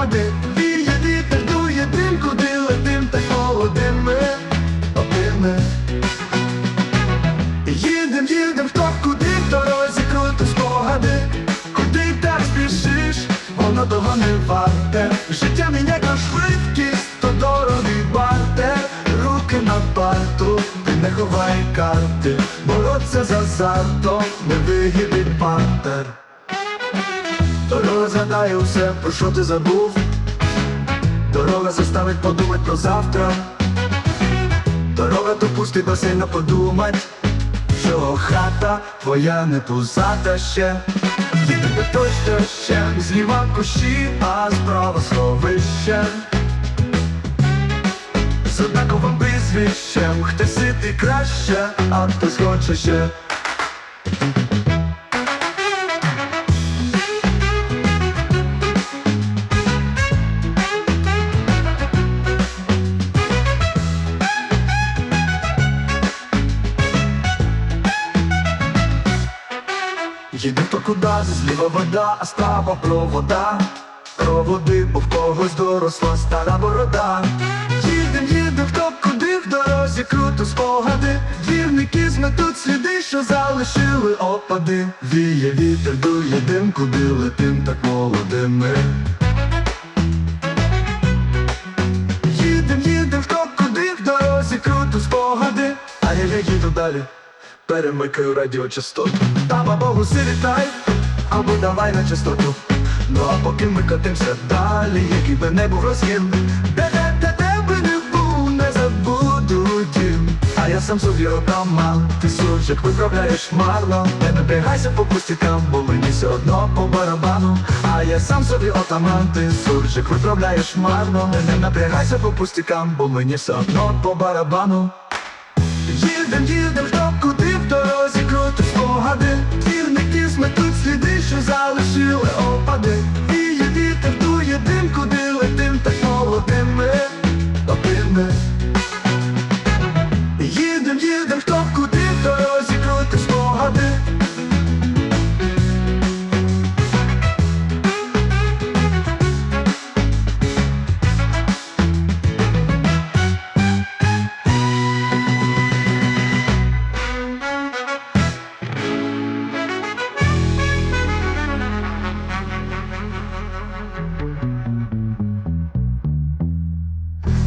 опади, віє вітер, дує дим, куди летим, та й молодим ми опими. Їдем, їдем, хто куди в дорозі круто спогади, куди так спішиш, воно того не варте. Життя міняє на швидкість, то дорогий бартер, руки на парту, ти не ховай карти, бороться за азартом, не вигідний партер. Дорога згадає усе, про що ти забув. Дорога заставить подумать про завтра. Дорога допустить до сильно подумать, що хата твоя не пузата ще. Їдете точно ще, зліва кущі, а справа сховище. З однаковим прізвищем, хто ситий краще, а хтось хоче ще. Їде то куди, зліва вода, а справа провода. Проводи, бо в когось доросла стара борода. Їдем, їдем, хто куди в дорозі круто спогади. Двірники зметуть сліди, що залишили опади. Віє вітер, дує дим, куди летим, так молодими Їдем, їдем, хто куди в дорозі круто спогади. А я їду далі Перемикаю радіочастоту. Там або гуси літай, або давай на частоту. Ну а поки ми катимся далі, який би не був розгін Де де де де би не був, не забуду дім А я сам собі отаман, ти суржик виправляєш марно Не напрягайся по пустякам, бо мені все одно по барабану А я сам собі отаман, ти суржик виправляєш марно Не напрягайся по пустякам, бо мені все одно по барабану Їдем, їдем, хто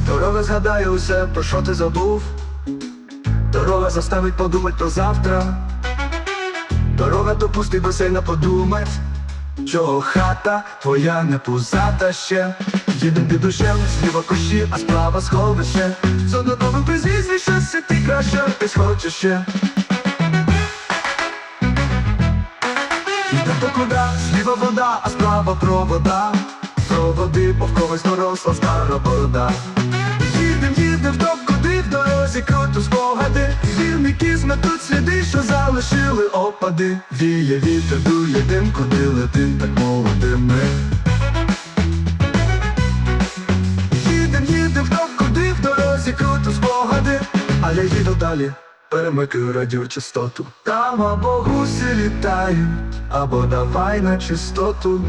Дорога згадає усе, про що ти забув. Дорога заставить подумать про завтра. Дорога допустить до сильно подумать Чого хата твоя не пузата ще. Їдем під душем, зліва кущі, а справа сховище. З однаковим прізвище, ти краще, хтось хоче ще. Їдем то куди, зліва вода, а справа провода Проводи, бо в когось доросла стара борода Їдем, їдем, хто куди в дорозі круто спогади. Вірники зметуть сліди, що залишили опади. Віє вітер, дує дим, куди летим, так молодими Їдем, їдем, хто куди в дорозі круто спогади. А я їду далі, перемикаю радіочастоту. Там або гусі літають, або давай на чистоту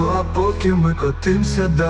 Ну а поки ми котимся